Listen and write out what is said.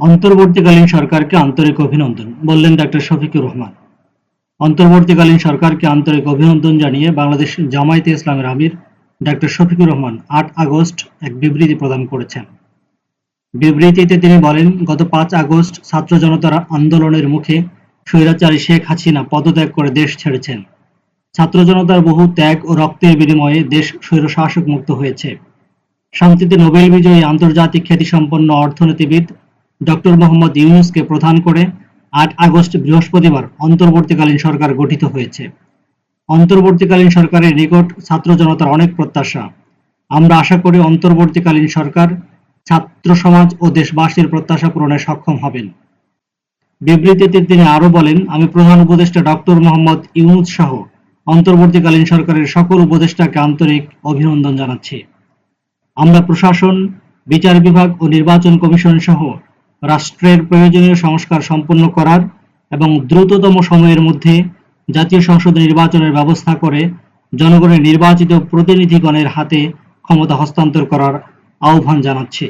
অন্তর্বর্তীকালীন সরকারকে আন্তরিক অভিনন্দন, বললেন ডাক্তার শফিকুর রহমান। অন্তর্বর্তীকালীন সরকারকে আন্তরিক অভিনন্দন জানিয়ে বাংলাদেশ জামায়াতে ইসলামের আমির ডাক্তার শফিকুর রহমান আট আগস্ট এক বিবৃতি প্রদান করেছেন। বিবৃতিতে তিনি বলেন, গত পাঁচ আগস্ট ছাত্র জনতার আন্দোলনের মুখে স্বৈরাচারী শেখ হাসিনা পদত্যাগ করে দেশ ছেড়েছেন। ছাত্র জনতার বহু ত্যাগ ও রক্তের বিনিময়ে দেশ স্বৈরশাসক মুক্ত হয়েছে। শান্তিতে নোবেল বিজয়ী আন্তর্জাতিক খ্যাতিসম্পন্ন অর্থনীতিবিদ ডক্টর মোহাম্মদ ইউনুসকে প্রধান করে আট আগস্ট বৃহস্পতিবার অন্তর্বর্তীকালীন সরকার গঠিত হয়েছে। অন্তর্বর্তীকালীন সরকারের নিকট ছাত্র জনতার অনেক প্রত্যাশা। আমরা আশা করি অন্তর্বর্তীকালীন সরকার ছাত্র সমাজ ও দেশবাসীর প্রত্যাশা পূরণে সক্ষম হবেন। বিবৃতিতে তিনি আরও বলেন, আমি প্রধান উপদেষ্টা ডক্টর মোহাম্মদ ইউনুস সহ অন্তর্বর্তীকালীন সরকারের সকল উপদেষ্টাকে আন্তরিক অভিনন্দন জানাচ্ছি। আমরা প্রশাসন, বিচার বিভাগ ও নির্বাচন কমিশন সহ রাষ্ট্রের প্রয়োজনীয় সংস্কার সম্পন্ন করার এবং দ্রুততম সময়ের মধ্যে জাতীয় সংসদ নির্বাচনের ব্যবস্থা করে জনগণের নির্বাচিত প্রতিনিধিগণের হাতে ক্ষমতা হস্তান্তর করার আহ্বান জানাচ্ছি।